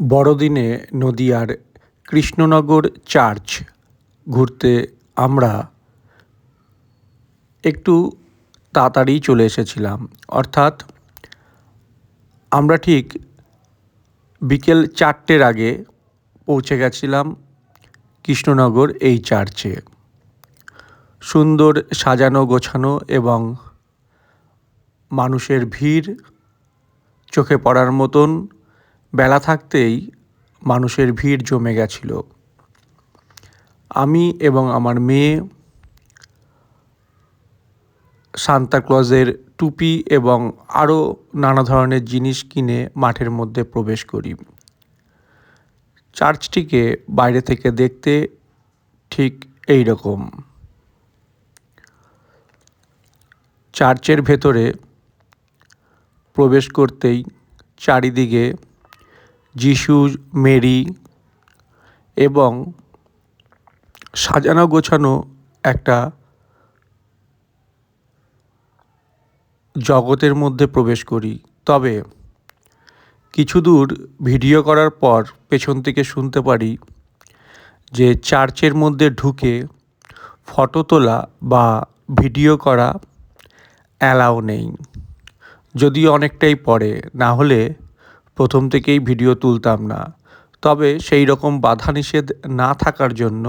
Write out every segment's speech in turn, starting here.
বড়দিনে নদিয়ার কৃষ্ণনগর চার্চ ঘুরতে আমরা একটু তাড়াতাড়ি চলে এসেছিলাম। অর্থাৎ আমরা ঠিক বিকেল চারটের আগে পৌঁছে গেছিলাম কৃষ্ণনগর এই চার্চে। সুন্দর সাজানো গোছানো এবং মানুষের ভিড়, চোখে পড়ার মতন বেলা থাকতেই মানুষের ভিড় জমে গেছিল। আমি এবং আমার মেয়ে সান্তাক্লজের টুপি এবং আরও নানা ধরনের জিনিস কিনে মাঠের মধ্যে প্রবেশ করি। চার্চটিকে বাইরে থেকে দেখতে ঠিক এই রকম। চার্চের ভেতরে প্রবেশ করতেই চারিদিকে যিশু, মেরি এবং সাজানো গোছানো একটা জগতের মধ্যে প্রবেশ করি। তবে কিছু দূর ভিডিও করার পর পেছন থেকে শুনতে পারি যে চার্চের মধ্যে ঢুকে ফটো তোলা বা ভিডিও করা অ্যালাও নেই। যদিও অনেকটাই পরে, না হলে প্রথম থেকেই ভিডিও তুলতাম না। তবে সেই রকম বাধা নিষেধ না থাকার জন্য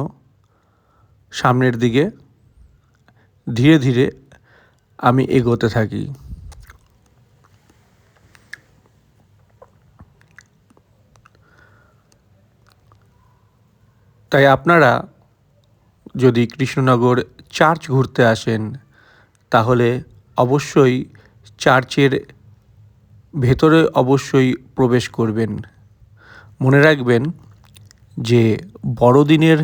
সামনের দিকে ধীরে ধীরে আমি এগোতে থাকি। তাই আপনারা যদি কৃষ্ণনগর চার্চ ঘুরতে আসেন, তাহলে অবশ্যই চার্চের ভেতরে অবশ্যই প্রবেশ করবেন। মনে রাখবেন যে বড়দিনের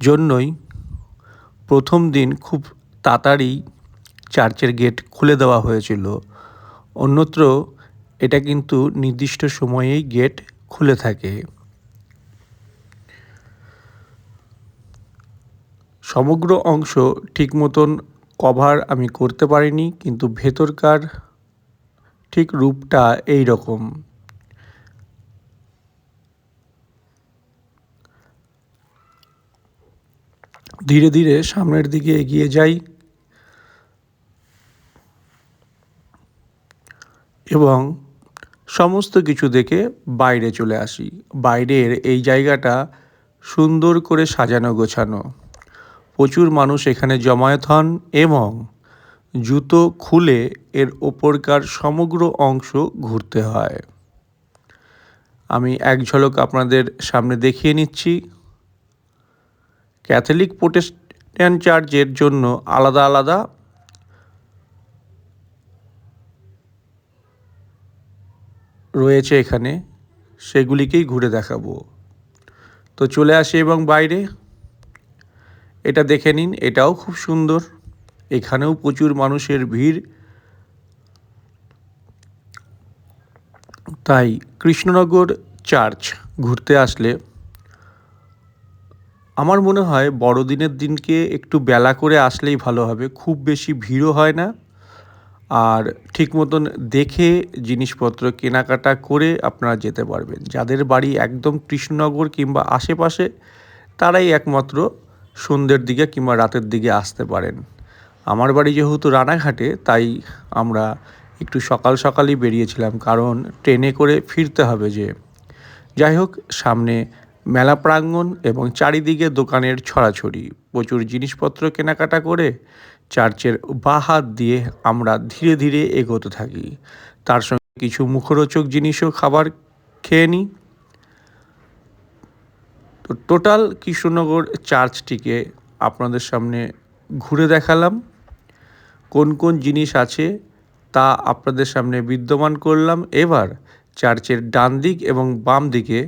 জন্যই প্রথম দিন খুব তাড়াতাড়ি চার্চের গেট খুলে দেওয়া হয়েছিল। অন্যত্র এটা কিন্তু নির্দিষ্ট সময়েই গেট খুলে থাকে। সমগ্র অংশ ঠিক মতন কভার আমি করতে পারিনি, কিন্তু ভেতরকার ঠিক রূপটা এই রকম ধীরে ধীরে সামনের দিকে এগিয়ে যাই এবং সমস্ত কিছু দেখে বাইরে চলে আসি। বাইরের এই জায়গাটা সুন্দর করে সাজানো গোছানো। প্রচুর মানুষ এখানে জমায়েত হন এবং জুতো খুলে এর ওপরকার সমগ্র অংশ ঘুরতে হয়। আমি এক ঝলক আপনাদের সামনে দেখিয়ে নিচ্ছি। ক্যাথলিক প্রোটেস্ট্যান্ট চার্চের জন্য আলাদা আলাদা রয়েছে এখানে। সেগুলিকেই ঘুরে দেখাবো। তো চলে আসি এবং বাইরে। এটা দেখে নিন, এটাও খুব সুন্দর। এখানেও প্রচুর মানুষের ভিড়। তাই কৃষ্ণনগর চার্চ ঘুরতে আসলে আমার মনে হয় বড়দিনের দিনকে একটু বেলা করে আসলেই ভালো হবে। খুব বেশি ভিড়ও হয় না। আর ঠিক মতন দেখে জিনিসপত্র কেনাকাটা করে আপনারা যেতে পারবেন। যাদের বাড়ি একদম কৃষ্ণনগর কিংবা আশেপাশে, তারাই একমাত্র সন্ধ্যের দিকে কিংবা রাতের দিকে আসতে পারেন। আমার বাড়ি যেহেতু রানাঘাটে, তাই আমরা একটু সকাল সকালই বেরিয়েছিলাম। কারণ ট্রেনে করে ফিরতে হবে যে। যাই হোক, সামনে মেলা প্রাঙ্গণ এবং চারিদিকে দোকানের ছড়াছড়ি। প্রচুর জিনিসপত্র কেনাকাটা করে চার্চের বা হাত দিয়ে আমরা ধীরে ধীরে এগোতে থাকি। তার সঙ্গে কিছু মুখরোচক জিনিসও খাবার খেয়ে নিই। তো টোটাল কৃষ্ণনগর চার্চটিকে আপনাদের সামনে ঘুরে দেখালাম। কোন কোন জিনিস আছে তা আপনাদের সামনে বিদ্যমান করলাম। এবার চার্চের ডান দিক এবং বাম দিকে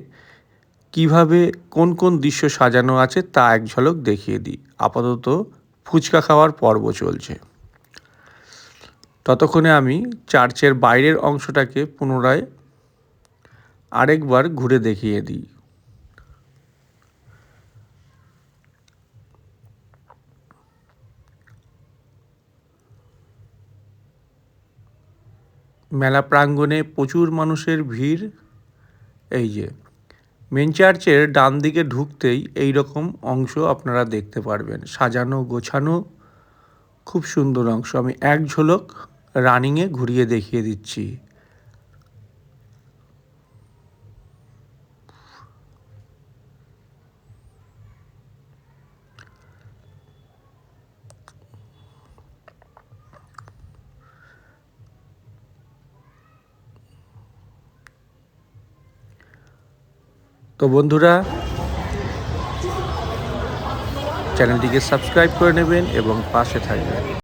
কীভাবে কোন কোন দৃশ্য সাজানো আছে তা এক ঝলক দেখিয়ে দিই। আপাতত ফুচকা খাওয়ার পর্ব চলছে। ততক্ষণে আমি চার্চের বাইরের অংশটাকে পুনরায় আরেকবার ঘুরে দেখিয়ে দিই। মেলা প্রাঙ্গণে প্রচুর মানুষের ভিড়। এই যে মেন চার্চের ডান দিকে ঢুকতেই এই রকম অংশ আপনারা দেখতে পারবেন। সাজানো, গোছানো, খুব সুন্দর অংশ। আমি এক ঝলক রানিংয়ে ঘুরিয়ে দেখিয়ে দিচ্ছি। তো বন্ধুরা চ্যানেলটিকে সাবস্ক্রাইব করে নেবেন এবং পাশে থাকবেন।